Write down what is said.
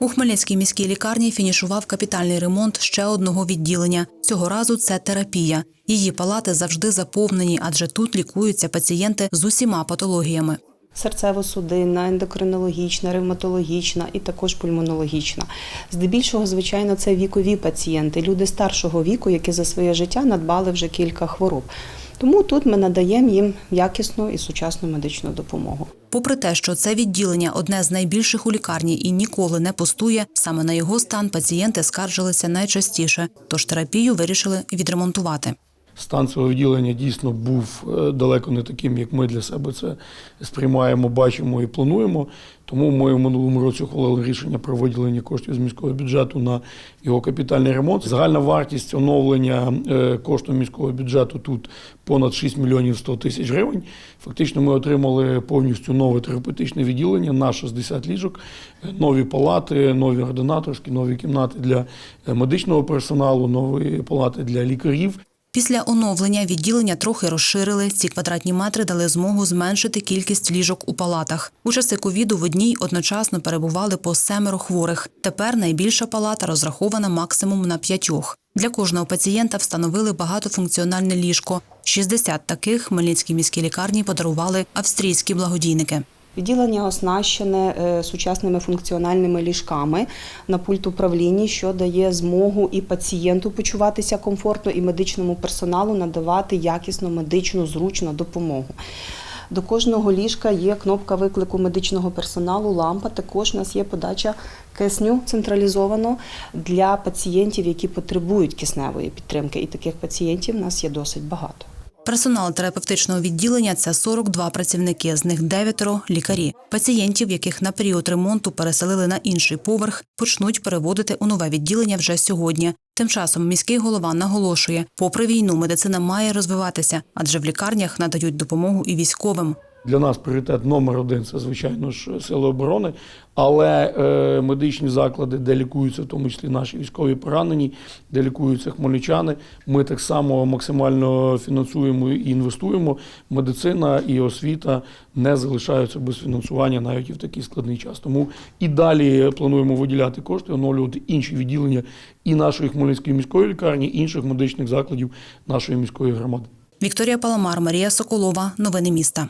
У Хмельницькій міській лікарні фінішував капітальний ремонт ще одного відділення. Цього разу це терапія. Її палати завжди заповнені, адже тут лікуються пацієнти з усіма патологіями. серцево-судинна, ендокринологічна, ревматологічна і також пульмонологічна. Здебільшого, звичайно, це вікові пацієнти, люди старшого віку, які за своє життя надбали вже кілька хвороб. Тому тут ми надаємо їм якісну і сучасну медичну допомогу. Попри те, що це відділення одне з найбільших у лікарні і ніколи не пустує, саме на його стан пацієнти скаржилися найчастіше, тож терапію вирішили відремонтувати. Стан цього відділення дійсно був е, далеко не таким, як ми для себе це сприймаємо, бачимо і плануємо. Тому ми в минулому році ухвалили рішення про виділення коштів з міського бюджету на його капітальний ремонт. Загальна вартість оновлення е, коштів міського бюджету тут понад 6 мільйонів 100 тисяч гривень. Фактично, ми отримали повністю нове терапевтичне відділення на 60 ліжок, е, нові палати, нові ординаторські, нові кімнати для медичного персоналу, нові палати для лікарів. Після оновлення відділення трохи розширили. Ці квадратні метри дали змогу зменшити кількість ліжок у палатах. У часи ковіду в одній одночасно перебували по семеро хворих. Тепер найбільша палата розрахована максимум на п'ятьох. Для кожного пацієнта встановили багатофункціональне ліжко. 60 таких Хмельницькій міській лікарні подарували австрійські благодійники. Відділення оснащене е, сучасними функціональними ліжками на пульт управління, що дає змогу і пацієнту почуватися комфортно, і медичному персоналу надавати якісну медичну зручну допомогу. До кожного ліжка є кнопка виклику медичного персоналу, лампа. Також у нас є подача кисню централізовано для пацієнтів, які потребують кисневої підтримки. І таких пацієнтів у нас є досить багато. Персонал терапевтичного відділення це 42 працівники, з них дев'ятеро – лікарі. Пацієнтів, яких на період ремонту переселили на інший поверх, почнуть переводити у нове відділення вже сьогодні. Тим часом міський голова наголошує, попри війну медицина має розвиватися, адже в лікарнях надають допомогу і військовим. Для нас пріоритет номер один це, звичайно ж, сили оборони, але е, медичні заклади, де лікуються, в тому числі наші військові поранені, де лікуються хмельничани, ми так само максимально фінансуємо і інвестуємо. Медицина і освіта не залишаються без фінансування навіть і в такий складний час. Тому і далі плануємо виділяти кошти, оновлювати інші відділення і нашої Хмельницької міської лікарні, і інших медичних закладів нашої міської громади. Вікторія Паламар, Марія Соколова. Новини міста.